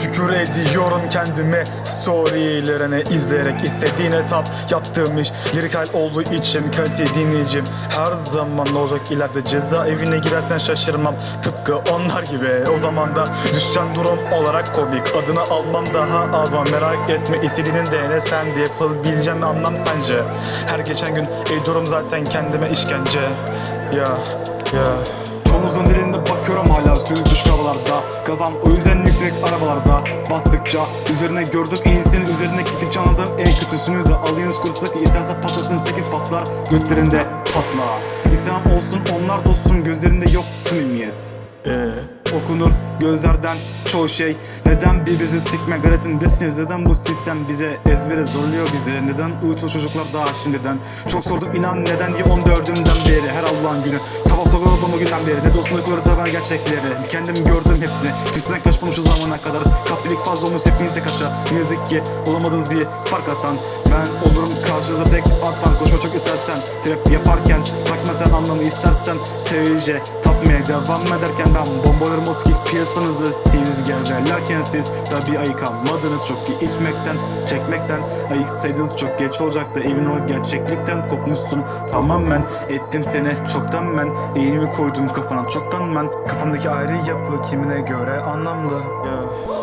Figür ediyorum kendimi. Storylerine izleyerek istediğine tap Yaptığım iş. Lirik hal olduğu için kalite dinleyicim Her zaman olacak. İleride cezaevine girersen şaşırmam. Tıpkı onlar gibi. O zaman da düşen durum olarak komik. Adını almam daha az var merak etme. İstediğinin de sen diye yapabileceğim anlam sence? Her geçen gün ey durum zaten kendime işkence. Ya ya. Omuzun dilinde bakıyorum hala. Sürü havalarda Kafam o yüzden yüksek arabalarda Bastıkça üzerine gördüm iyisini Üzerine gittikçe anladım. En kötüsünü de Alayınız kursak isterse patlasın. 8 patlar Götlerinde patlar. İstemem olsun onlar dostum gözlerinde yok samimiyet. Ee, okunur gözlerden çoğu şey. Neden birbirinizi sikme gayretindesiniz Neden bu sistem bize ezbere zorluyor bizi? Neden uyutulu çocuklar daha şimdiden? Çok sordum inan neden? Diye 14'ünden beri Her Allah'ın günü. Sabah sabah oldum o günden beri Ne dostum uykuları da ben gerçekleri. Kendim gördüm hepsini. Kimseden kaçmamış o zamana kadar. Kapilik fazla olmuş hepinize kaça Ne yazık ki olamadınız bir fark atan. Ben olurum karşınıza tek attan Koşma çok istersen Trap yaparken Takma sen anlamı istersen Sevice tapmaya devam ederken Ben bombalarım o skik piyasanızı Siz gevelerken siz Tabi ayıkamadınız çok ki içmekten Çekmekten ayıksaydınız çok geç olacaktı. Evin o gerçeklikten kopmuşsun. Tamamen ettim seni çoktan ben. Eğimi koydum kafana çoktan ben. Kafamdaki ayrı yapı kimine göre anlamlı? Ya.